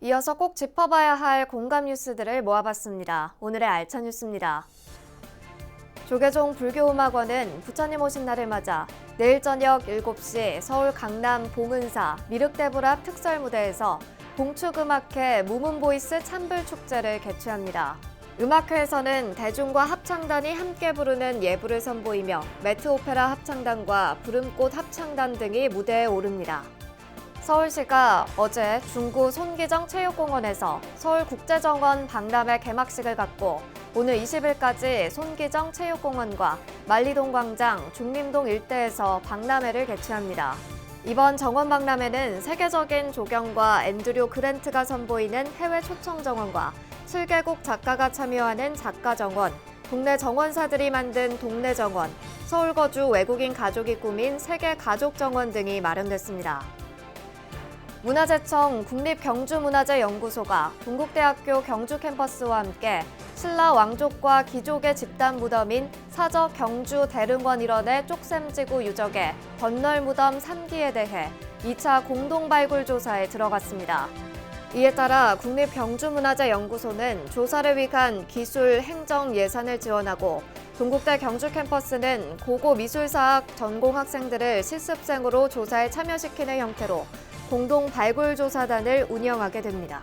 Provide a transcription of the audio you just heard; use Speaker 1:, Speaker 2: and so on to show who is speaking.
Speaker 1: 이어서 꼭 짚어봐야 할 공감 뉴스들을 모아봤습니다. 오늘의 알찬 뉴스입니다. 조계종 불교음악원은 부처님 오신 날을 맞아 내일 저녁 7시 서울 강남 봉은사 미륵대불 앞 특설 무대에서 봉축음악회 무문보이스 찬불축제를 개최합니다. 음악회에서는 대중과 합창단이 함께 부르는 예부를 선보이며 매트오페라 합창단과 부름꽃 합창단 등이 무대에 오릅니다. 서울시가 어제 중구 손기정 체육공원에서 서울국제정원 박람회 개막식을 갖고 오늘 20일까지 손기정 체육공원과 만리동 광장, 중림동 일대에서 박람회를 개최합니다. 이번 정원 박람회는 세계적인 조경과 앤드류 그랜트가 선보이는 해외 초청 정원과 7개국 작가가 참여하는 작가 정원, 동네 정원사들이 만든 동네 정원, 서울 거주 외국인 가족이 꾸민 세계 가족 정원 등이 마련됐습니다. 문화재청 국립경주문화재연구소가 동국대학교 경주 캠퍼스와 함께 신라 왕족과 귀족의 집단 무덤인 사적 경주 대릉원 일원의 쪽샘지구 유적의 건널 무덤 3기에 대해 2차 공동 발굴 조사에 들어갔습니다. 이에 따라 국립경주문화재연구소는 조사를 위한 기술, 행정 예산을 지원하고 동국대 경주 캠퍼스는 고고 미술사학 전공 학생들을 실습생으로 조사에 참여시키는 형태로 공동 발굴 조사단을 운영하게 됩니다.